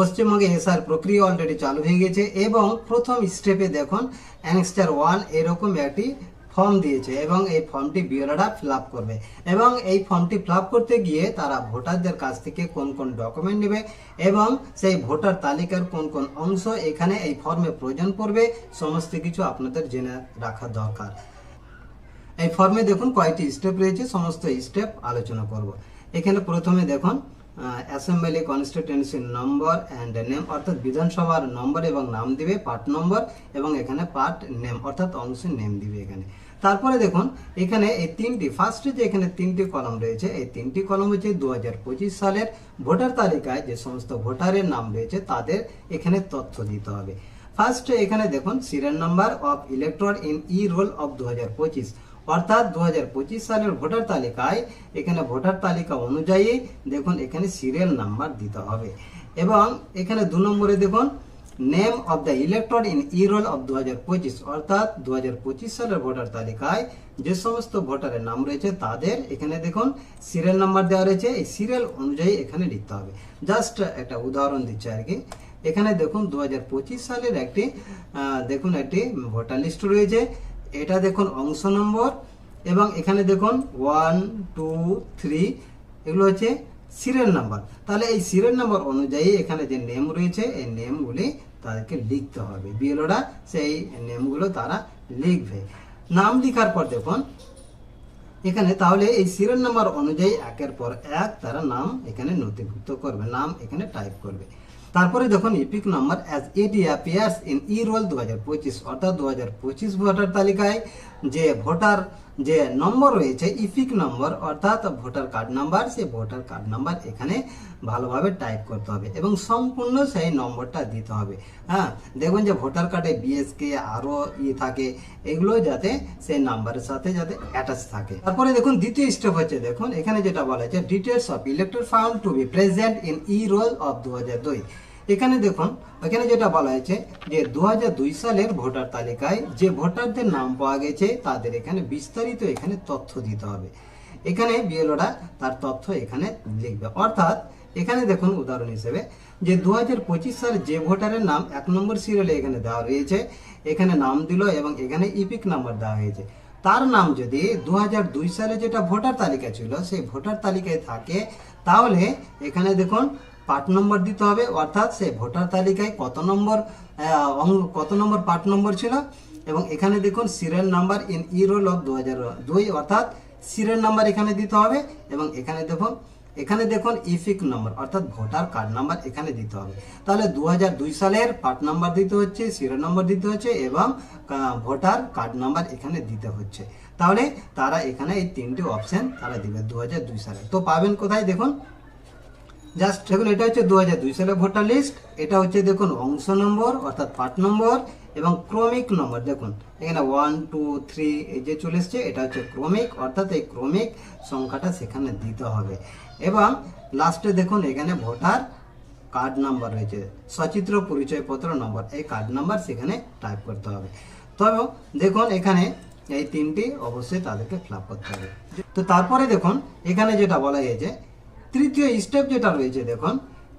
পশ্চিমবঙ্গে এসআর প্রক্রিয়া অলরেডি চালু হয়ে গেছে এবং প্রথম স্টেপে দেখুন অ্যাংস্টার ওয়ান এরকম একটি ফর্ম দিয়েছে এবং এই ফর্মটি বিওলারা ফিল করবে। এবং এই ফর্মটি ফিল করতে গিয়ে তারা ভোটারদের কাছ থেকে কোন কোন ডকুমেন্ট নেবে এবং সেই ভোটার তালিকার কোন কোন অংশ এখানে এই ফর্মে প্রয়োজন পড়বে, সমস্ত কিছু আপনাদের জেনে রাখা দরকার। এই ফর্মে দেখুন কয়টি স্টেপ রয়েছে, সমস্ত স্টেপ আলোচনা করব। এখানে প্রথমে দেখুন assembly constituency number and name অর্থাৎ বিধানসভার নম্বর এবং নাম দিবে পার্ট নম্বর এবং এখানে পার্ট নেম অর্থাৎ অংশের নেম দিবে এখানে। তারপরে দেখুন, এখানে এই তিনটি ফার্স্টে যে এখানে তিনটি কলম রয়েছে, এই তিনটি কলম হচ্ছে দু হাজার পঁচিশ সালের ভোটার তালিকায় যে সমস্ত ভোটারের নাম রয়েছে, তাদের এখানে তথ্য দিতে হবে। ফার্স্ট এখানে দেখুন serial number of elector in E roll of দু হাজার পঁচিশ। অর্থাৎ দু হাজার পঁচিশ সালের ভোটার তালিকায় এখানে ভোটার তালিকা অনুযায়ী দেখুন এখানে সিরিয়াল নাম্বার দিতে হবে। এবং এখানে দু নম্বরে দেখুন name of the elector in E roll of দু অর্থাৎ দু হাজার পঁচিশ সালের ভোটার তালিকায় যে সমস্ত ভোটারের নাম রয়েছে তাদের এখানে দেখুন সিরিয়াল নাম্বার দেওয়া রয়েছে। এই সিরিয়াল অনুযায়ী এখানে লিখতে হবে। জাস্ট একটা উদাহরণ দিচ্ছে আর কি। এখানে দেখুন দু হাজার পঁচিশ সালের একটি দেখুন একটি ভোটার লিস্ট রয়েছে। এটা দেখুন অংশ নম্বর এবং এখানে দেখুন ওয়ান, টু, থ্রি, এগুলো হচ্ছে সিরিয়াল নাম্বার তাহলে এই সিরিয়াল নাম্বার অনুযায়ী এখানে যে নেম রয়েছে, এই নেমগুলি তাদেরকে লিখতে হবে। বিএলওরা সেই নেমগুলো তারা লিখবে। নাম লেখার পর দেখুন, এখানে তাহলে এই সিরিয়াল নাম্বার অনুযায়ী একের পর এক তারা নাম এখানে নথিভুক্ত করবে, নাম এখানে টাইপ করবে। তারপরে দেখুন EPIC number as it appears in E roll দু হাজার পঁচিশ, অর্থাৎ দু হাজার পঁচিশ ভোটার তালিকায় যে ভোটার যে নম্বর রয়েছে ইপিক নম্বর, অর্থাৎ ভোটার কার্ড নাম্বার, সেই ভোটার কার্ড নাম্বার এখানে ভালোভাবে টাইপ করতে হবে এবং সম্পূর্ণ সেই নম্বরটা দিতে হবে। হ্যাঁ দেখুন যে ভোটার কার্ডে বিএসকে আরও ই থাকে, এগুলো যাতে সেই নাম্বারের সাথে যাতে অ্যাটাচ থাকে। তারপরে দেখুন দ্বিতীয় স্টেপ হচ্ছে, দেখুন এখানে যেটা বলা হয়েছে details of elector found to be present in E roll of দু হাজার দুই। এখানে দেখুন, এখানে যেটা বলা হয়েছে যে দু সালের ভোটার তালিকায় যে ভোটারদের নাম পাওয়া গেছে, তাদের এখানে বিস্তারিত এখানে তথ্য দিতে হবে। এখানে বিএলওরা তার তথ্য এখানে লিখবে। অর্থাৎ, এখানে দেখুন উদাহরণ হিসেবে যে দু হাজার পঁচিশ সালে যে ভোটারের নাম এক নম্বর সিরিয়ালে এখানে দেওয়া রয়েছে, এখানে নাম দিল এবং এখানে ইপিক নাম্বার দেওয়া হয়েছে। তার নাম যদি দু সালে যেটা ভোটার তালিকা ছিল, সেই ভোটার তালিকায় থাকে, তাহলে এখানে দেখুন পার্ট নম্বর দিতে হবে, অর্থাৎ সে ভোটার তালিকায় কত নম্বর কত নম্বর পার্ট নম্বর ছিল? এবং এখানে দেখুন serial number in E roll of দু হাজার দুই, অর্থাৎ সিরিয়াল নাম্বার এখানে দিতে হবে। এবং এখানে দেখুন এখানে দেখুন ইফিক নম্বর, অর্থাৎ ভোটার কার্ড নাম্বার এখানে দিতে হবে। তাহলে দু হাজার দুই সালের পার্ট নাম্বার দিতে হচ্ছে সিরিয়াল নম্বর দিতে হচ্ছে, এবং ভোটার কার্ড নাম্বার এখানে দিতে হচ্ছে। তাহলে তারা এখানে এই তিনটি অপশান তারা দিবে দু হাজার দুই সালে। তো পাবেন কোথায়? দেখুন জাস্ট দেখুন, এটা হচ্ছে দু সালের ভোটার লিস্ট, এটা হচ্ছে দেখুন অংশ নম্বর, অর্থাৎ পার্ট নম্বর এবং ক্রমিক নম্বর। দেখুন, এখানে ওয়ান টু থ্রি এই যে চলে এসছে, এটা হচ্ছে ক্রমিক, অর্থাৎ এই ক্রমিক সংখ্যাটা সেখানে দিতে হবে। এবং লাস্টে দেখুন, এখানে ভোটার কার্ড নাম্বার রয়েছে, সচিত্র পরিচয়পত্র নম্বর, এই কার্ড নাম্বার সেখানে টাইপ করতে হবে। তবে দেখুন, এখানে এই তিনটি অবশ্যই তাদেরকে ফিল করতে হবে। তো তারপরে দেখুন, এখানে যেটা বলা হয়েছে তৃতীয় স্টেপ যেটা রয়েছে, দেখুন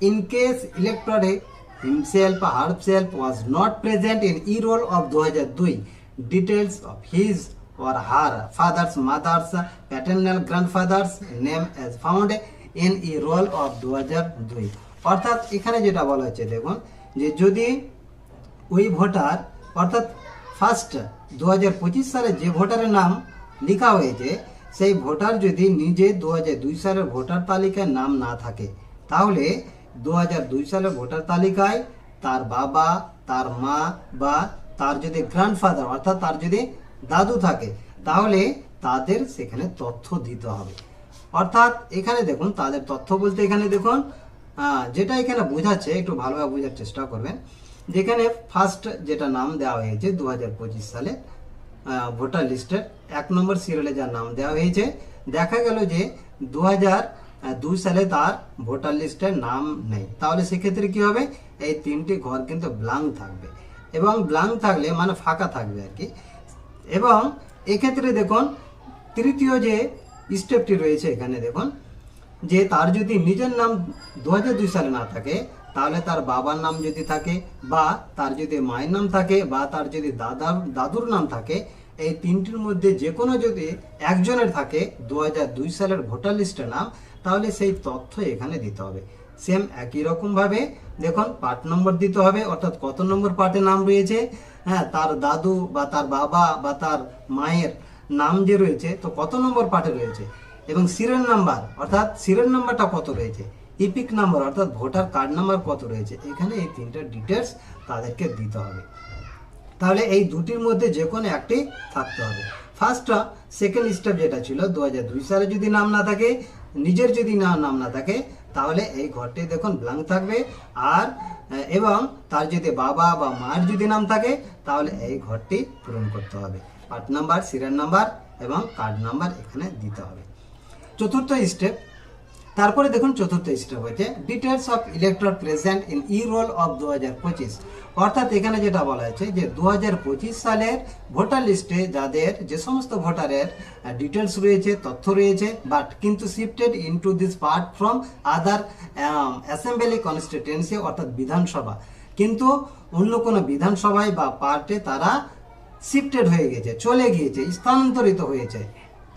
in case elector himself herself was not present in E roll of দু হাজার দুই details of his or her father's mother's paternal grandfather's name as found in a roll of 2002 অর্থাৎ এখানে যেটা বলা হচ্ছে, দেখুন, যে যদি ওই ভোটার অর্থাৎ ফার্স্ট দু হাজার পঁচিশ সালে যে ভোটারের নাম লেখা হয়েছে সেই ভোটার যদি নিজে দু হাজার দুই সালের ভোটার তালিকায় নাম না থাকে, তাহলে দু হাজার দুই সালের ভোটার তালিকায় তার বাবা, তার মা বা তার যদি গ্র্যান্ডফাদার অর্থাৎ তার যদি দাদু থাকে, তাহলে তাদের সেখানে তথ্য দিতে হবে। অর্থাৎ এখানে দেখুন, তাদের তথ্য বলতে এখানে দেখুন যেটা এখানে বোঝাচ্ছে, একটু ভালোভাবে বোঝার চেষ্টা করবেন। যেখানে ফার্স্ট যেটা নাম দেওয়া হয়েছে দু হাজার পঁচিশ সালে ভোটার লিস্টের এক নম্বর সিরিয়ালে যার নাম দেওয়া হয়েছে, দেখা গেল যে দু দুই সালে তার ভোটার লিস্টের নাম নেই। তাহলে সেক্ষেত্রে কি হবে? এই তিনটি ঘর কিন্তু ব্লাঙ্ক থাকবে। এবং ব্লাঙ্ক থাকলে মানে ফাঁকা থাকবে আর কি। এবং এক্ষেত্রে দেখুন, তৃতীয় যে স্টেপটি রয়েছে এখানে দেখুন, যে তার যদি নিজের নাম দু হাজার দুই সালে না থাকে তাহলে তার বাবার নাম যদি থাকে বা তার যদি মায়ের নাম থাকে বা তার যদি দাদার, দাদুর নাম থাকে, এই তিনটির মধ্যে যে কোনো যদি একজনের থাকে দু দুই সালের ভোটার লিস্টের নাম, তাহলে সেই তথ্য এখানে দিতে হবে। সেম একই রকমভাবে দেখুন, পার্ট নম্বর দিতে হবে, অর্থাৎ কত নম্বর পার্টে নাম রয়েছে? হ্যাঁ তার দাদু বা তার বাবা বা তার মায়ের নাম যে রয়েছে, তো কত নম্বর পার্টে রয়েছে? এবং সিরিয়াল নাম্বার অর্থাৎ সিরিয়াল নাম্বারটা কত রয়েছে? ইপিক নাম্বার, অর্থাৎ ভোটার কার্ড নাম্বার কত রয়েছে? এখানে এই তিনটা ডিটেলস তাদেরকে দিতে হবে। তাহলে এই দুটির মধ্যে যে কোনো একটি থাকতে হবে। ফার্স্টটা সেকেন্ড স্টেপ যেটা ছিল দু সালে যদি নাম না থাকে, নিজের যদি না, নাম না থাকে, তাহলে এই ঘরটি দেখুন ব্ল্যাঙ্ক থাকবে। আর এবং তার যদি বাবা বা মার যদি নাম থাকে, তাহলে এই ঘরটি পূরণ করতে হবে। পার্ট নাম্বার সিরিয়াল নাম্বার এবং কার্ড নাম্বার এখানে দিতে হবে। চতুর্থ স্টেপ তারপরে দেখুন চতুর্থ স্টেপ হচ্ছে details of elector present in E roll of দু হাজার পঁচিশ। অর্থাৎ এখানে যেটা বলা হয়েছে যে দু হাজার পঁচিশ সালের ভোটার লিস্টে যাদের যে সমস্ত ভোটারের ডিটেলস রয়েছে, তথ্য রয়েছে বাট কিন্তু shifted into this part from other assembly constituency অর্থাৎ বিধানসভা। কিন্তু অন্য কোনো বিধানসভায় বা পার্টে তারা শিফটেড হয়ে গেছে, চলে গিয়েছে, স্থানান্তরিত হয়েছে।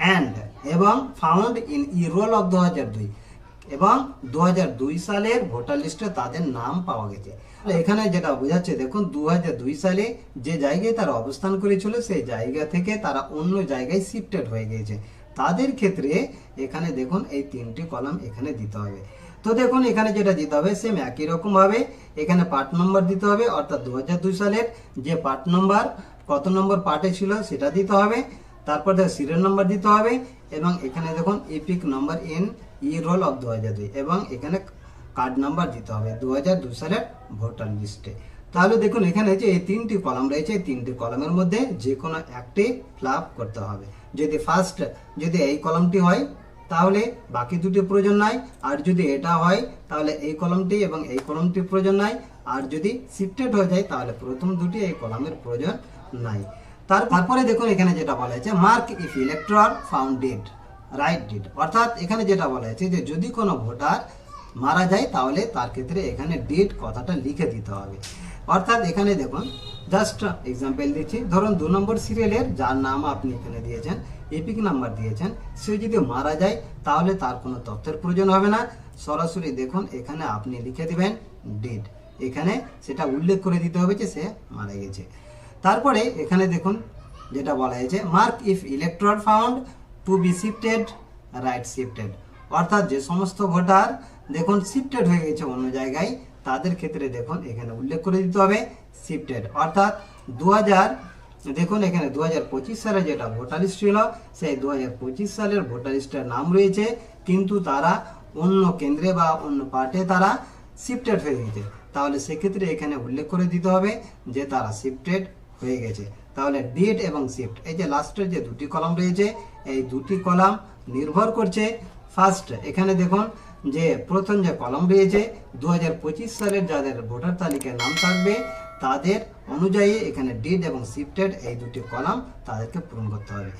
অ্যান্ড এবং found in e roll of দু হাজার দুই। এবং দু হাজার দুই সালের ভোটার লিস্টে তাদের নাম পাওয়া গেছে। এখানে যেটা বোঝাচ্ছে, দেখুন দু হাজার দুই সালে যে জায়গায় তারা অবস্থান করেছিল, সেই জায়গা থেকে তারা অন্য জায়গায় শিফটেড হয়ে গিয়েছে। তাদের ক্ষেত্রে এখানে দেখুন, এই তিনটি কলাম এখানে দিতে হবে। তো দেখুন, এখানে যেটা দিতে হবে সেম একই রকমভাবে এখানে পার্ট নম্বর দিতে হবে, অর্থাৎ দু দুই সালের যে পার্ট নম্বর কত নম্বর পার্টে ছিল সেটা দিতে হবে। তারপর দেখো সিরিয়াল নাম্বার দিতে হবে এবং এখানে দেখুন EPIC number in e roll of দু হাজার দুই এবং এখানে কার্ড নাম্বার দিতে হবে দু সালের ভোটার লিস্টে তাহলে দেখুন এখানে যে এই তিনটি কলাম রয়েছে, এই তিনটি কলামের মধ্যে যে কোনো একটি ফ্লাপ করতে হবে। যদি ফার্স্ট যদি এই কলামটি হয়, তাহলে বাকি দুটি প্রয়োজন নাই। আর যদি এটা হয়, তাহলে এই কলমটি এবং এই কলমটি প্রয়োজন নাই। আর যদি শিফটেড হয়ে যায়, তাহলে প্রথম দুটি এই কলামের প্রয়োজন নাই। তার- তারপরে দেখুন এখানে যেটা বলা হয়েছে mark if electoral found dead right date অর্থাৎ এখানে যেটা বলা হয়েছে যে, যদি কোনো ভোটার মারা যায়, তাহলে তার ক্ষেত্রে এখানে ডেট কথাটা লিখে দিতে হবে। অর্থাৎ এখানে দেখুন জাস্ট এক্সাম্পল দিচ্ছি। ধরুন, দু নম্বর সিরিয়ালের যার নাম আপনি এখানে দিয়েছেন এপিক নাম্বার দিয়েছেন, সে যদি মারা যায়, তাহলে তার কোনো তথ্যের প্রয়োজন হবে না। সরাসরি দেখুন, এখানে আপনি লিখে দেবেন ডেট এখানে সেটা উল্লেখ করে দিতে হবে যে সে মারা গেছে। তারপরে এখানে দেখুন, যেটা বলা হয়েছে mark if electoral found to be shifted right shifted অর্থাৎ যে সমস্ত ভোটার দেখুন শিফটেড হয়ে গেছে অন্য জায়গায়, তাদের ক্ষেত্রে দেখুন এখানে উল্লেখ করে দিতে হবে শিফটেড অর্থাৎ দু হাজার দেখুন এখানে দু সালে যেটা ভোটার লিস্ট ছিল, সেই দু হাজার পঁচিশ সালের ভোটার লিস্টের নাম রয়েছে, কিন্তু তারা অন্য কেন্দ্রে বা অন্য পার্টে তারা শিফটেড হয়ে গেছে। তাহলে সেক্ষেত্রে এখানে উল্লেখ করে দিতে হবে যে তারা শিফটেড হয়ে গেছে। তাহলে ডেট এবং শিফট এই যে লাস্টের যে দুটি কলাম রয়েছে, এই দুটি কলাম নির্ভর করছে ফার্স্ট এখানে দেখুন যে প্রথম যে কলাম রয়েছে দু হাজার পঁচিশ সালের যাদের ভোটার তালিকায় নাম থাকবে, তাদের অনুযায়ী এখানে ডেট এবং শিফটেড এই দুটি কলাম তাদেরকে পূরণ করতে হবে।